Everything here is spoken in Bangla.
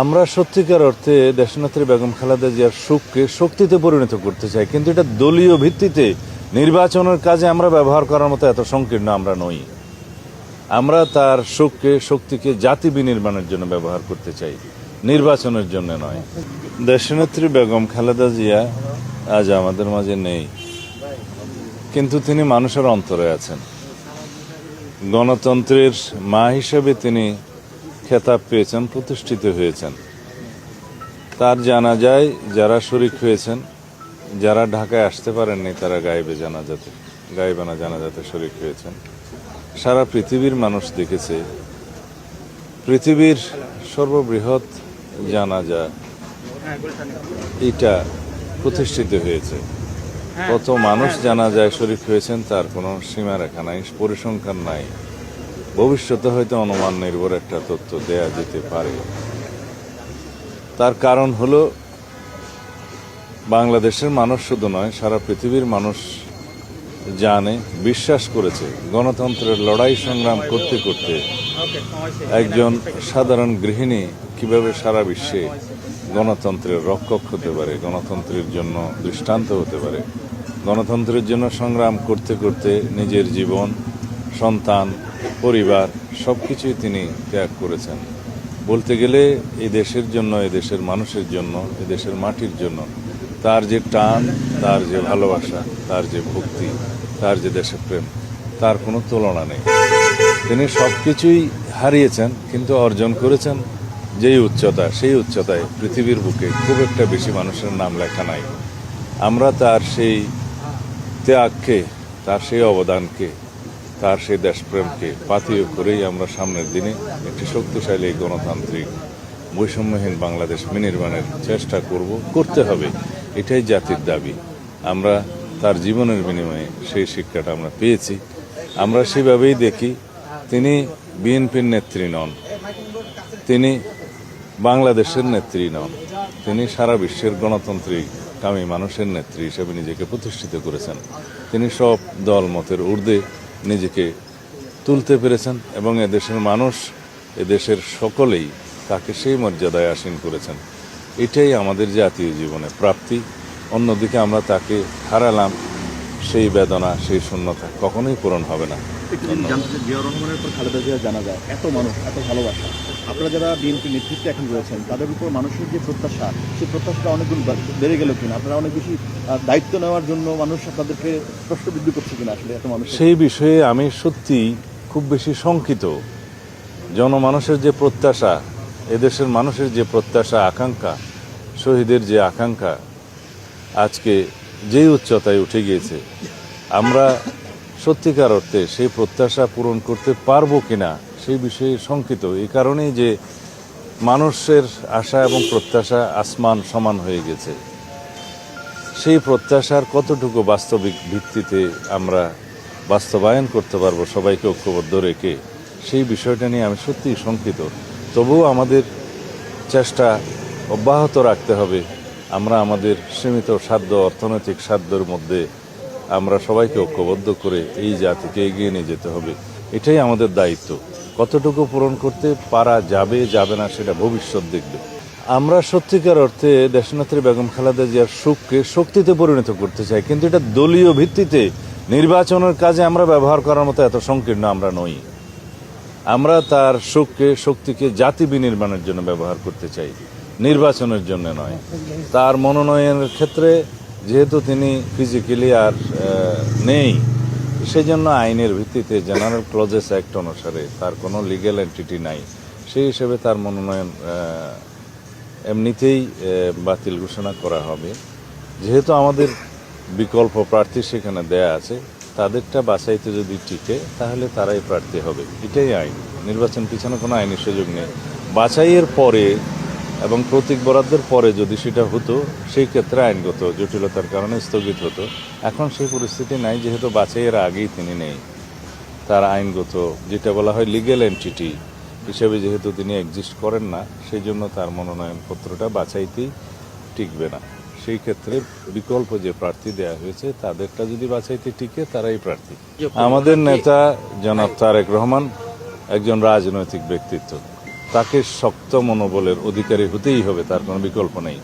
আমরা সত্যিকার অর্থে দেশনেত্রী বেগম খালেদা জিয়ার সুখকে শক্তিতে পরিণত করতে চাই, কিন্তু এটা দলীয় ভিত্তিতে নির্বাচনের কাজে আমরা ব্যবহার করার মতো এত সংকীর্ণ আমরা নই। আমরা তার সুখকে শক্তিকে জাতি বিনির্মাণের জন্য ব্যবহার করতে চাই, নির্বাচনের জন্য নয়। দেশনেত্রী বেগম খালেদা জিয়া আজ আমাদের মাঝে নেই, কিন্তু তিনি মানুষের অন্তরে আছেন। গণতন্ত্রের মা হিসেবে তিনি খেতাব পেয়েছেন, প্রতিষ্ঠিত হয়েছেন। তার জানা যায়, যারা শরিক হয়েছেন, যারা ঢাকায় আসতে পারেননি, তারা গায়েবে জানাজাতে, গায়েবানা জানাজাতে শরিক হয়েছেন। সারা পৃথিবীর মানুষ দেখেছে, পৃথিবীর সর্ববৃহৎ জানা জানাজা এটা প্রতিষ্ঠিত হয়েছে। কত মানুষ জানা যায় শরিক হয়েছেন, তার কোনো সীমারেখা নাই, পরিসংখ্যান নাই। ভবিষ্যতে হয়তো অনুমান নির্ভর একটা তথ্য দেয়া যেতে পারে। তার কারণ হলো, বাংলাদেশের মানুষ শুধু নয়, সারা পৃথিবীর মানুষ জানে, বিশ্বাস করেছে, গণতন্ত্রের লড়াই সংগ্রাম করতে করতে একজন সাধারণ গৃহিণী কীভাবে সারা বিশ্বে গণতন্ত্রের রক্ষক হতে পারে, গণতন্ত্রের জন্য দৃষ্টান্ত হতে পারে, গণতন্ত্রের জন্য সংগ্রাম করতে করতে নিজের জীবন, সন্তান পরিবার সব কিছুই তিনি ত্যাগ করেছেন। বলতে গেলে, এই দেশের জন্য, এই দেশের মানুষের জন্য, এই দেশের মাটির জন্য, তার যে টান, তার যে ভালোবাসা, তার যে ভক্তি, তার যে দেশপ্রেম তার কোনো তুলনা নেই। তিনি সব কিছুই হারিয়েছেন, কিন্তু অর্জন করেছেন। যেই উচ্চতা, সেই উচ্চতায় পৃথিবীর বুকে খুব একটা বেশি মানুষের নাম লেখা নাই। আমরা তার সেই ত্যাগকে, তার সেই অবদানকে তার সেই দেশপ্রেমকে পাথেয় করেই আমরা সামনের দিনে একটি শক্তিশালী গণতান্ত্রিক বৈষম্যহীন বাংলাদেশ বিনির্মাণের চেষ্টা করব, করতে হবে। এটাই জাতির দাবি। আমরা তার জীবনের বিনিময়ে সেই শিক্ষাটা আমরা পেয়েছি। আমরা সেভাবেই দেখি তিনি বিএনপির নেত্রী নন, তিনি বাংলাদেশের নেত্রী নন, তিনি সারা বিশ্বের গণতান্ত্রিক কামী মানুষের নেত্রী হিসেবে নিজেকে প্রতিষ্ঠিত করেছেন। তিনি সব দল মতের ঊর্ধ্বে নিজেকে তুলতে পেরেছেন এবং এদেশের মানুষ, এদেশের সকলেই তাকে সেই মর্যাদায় আসীন করেছেন। এটাই আমাদের জাতীয় জীবনে প্রাপ্তি। অন্যদিকে আমরা তাকে হারালাম, সেই বেদনা, সেই শূন্যতা কখনোই পূরণ হবে না। জানা যায় এত মানুষ, এত ভালোবাসা। আপনারা যারা বিএনপি নেতৃত্বে এখন রয়েছেন, তাদের উপর মানুষের যে প্রত্যাশা, সেই প্রত্যাশাটা অনেকগুলো বেড়ে গেল কিনা? আপনারা অনেক বেশি দায়িত্ব নেওয়ার জন্য মানুষ আপনাদেরকে প্রশ্নবিদ্ধ করছে কিনা আসলে এত মানুষ সেই বিষয়ে আমি সত্যি খুব বেশি শঙ্কিত। জনমানুষের যে প্রত্যাশা, এদেশের মানুষের যে প্রত্যাশা, আকাঙ্ক্ষা, শহীদের যে আকাঙ্ক্ষা, আজকে যেই উচ্চতায় উঠে গিয়েছে, আমরা সত্যিকার অর্থে সেই প্রত্যাশা পূরণ করতে পারব কিনা সেই বিষয়ে শঙ্কিত। এই কারণেই যে মানুষের আশা এবং প্রত্যাশা আসমান সমান হয়ে গেছে। সেই প্রত্যাশার কতটুকু বাস্তবিক ভিত্তিতে আমরা বাস্তবায়ন করতে পারব সবাইকে ঐক্যবদ্ধ রেখে, সেই বিষয়টা নিয়ে আমি সত্যিই শঙ্কিত। তবুও আমাদের চেষ্টা অব্যাহত রাখতে হবে। আমরা আমাদের সীমিত সাধ্য, অর্থনৈতিক সাধ্যের মধ্যে আমরা সবাইকে ঐক্যবদ্ধ করে এই জাতিকে এগিয়ে নিয়ে যেতে হবে। এটাই আমাদের দায়িত্ব। কতটুকু পূরণ করতে পারা যাবে যাবে না সেটা ভবিষ্যৎ দেখবে। আমরা সত্যিকার অর্থে দেশনেত্রী বেগম খালেদা জিয়ার সুখকে শক্তিতে পরিণত করতে চাই কিন্তু এটা দলীয় ভিত্তিতে নির্বাচনের কাজে আমরা ব্যবহার করার মতো এত সংকীর্ণ আমরা নই। আমরা তার সুখকে শক্তিকে জাতি বিনির্মাণের জন্য ব্যবহার করতে চাই নির্বাচনের জন্য নয়। তার মনোনয়নের ক্ষেত্রে যেহেতু তিনি ফিজিক্যালি আর আহ, নেই সেজন্য আইনের ভিত্তিতে জেনারেল ক্লোজেস অ্যাক্ট অনুসারে তার কোনো লিগ্যাল এন্টিটি নাই। সেই হিসেবে তার মনোনয়ন এমনিতেই বাতিল ঘোষণা করা হবে। যেহেতু আমাদের বিকল্প প্রার্থী সেখানে দেয়া আছে, তাদেরটা বাছাইতে যদি টিকে, তাহলে তারাই প্রার্থী হবে। এটাই আইন। নির্বাচন পিছনে কোনো আইনের সুযোগ নেই। বাছাইয়ের পরে এবং প্রতীক বরাদ্দের পরে যদি সেটা হতো সেই ক্ষেত্রে আইনগত জটিলতার কারণে স্থগিত হতো। এখন সেই পরিস্থিতি নাই যেহেতু বাছাইয়ের আগেই তিনি নেই। তার আইনগত যেটা বলা হয় লিগ্যাল এন্টিটি হিসেবে যেহেতু তিনি এক্সিস্ট করেন না সেই জন্য তার মনোনয়নপত্রটা বাছাইতেই টিকবে না। সেই ক্ষেত্রে বিকল্প যে প্রার্থী দেয়া হয়েছে তাদেরটা যদি বাছাইতে টিকে তারাই প্রার্থী। আমাদের নেতা জনাব তারেক রহমান একজন রাজনৈতিক ব্যক্তিত্ব। তাকে শক্ত মনোবলের অধিকারী হতেই হবে তার কোনো বিকল্প নেই।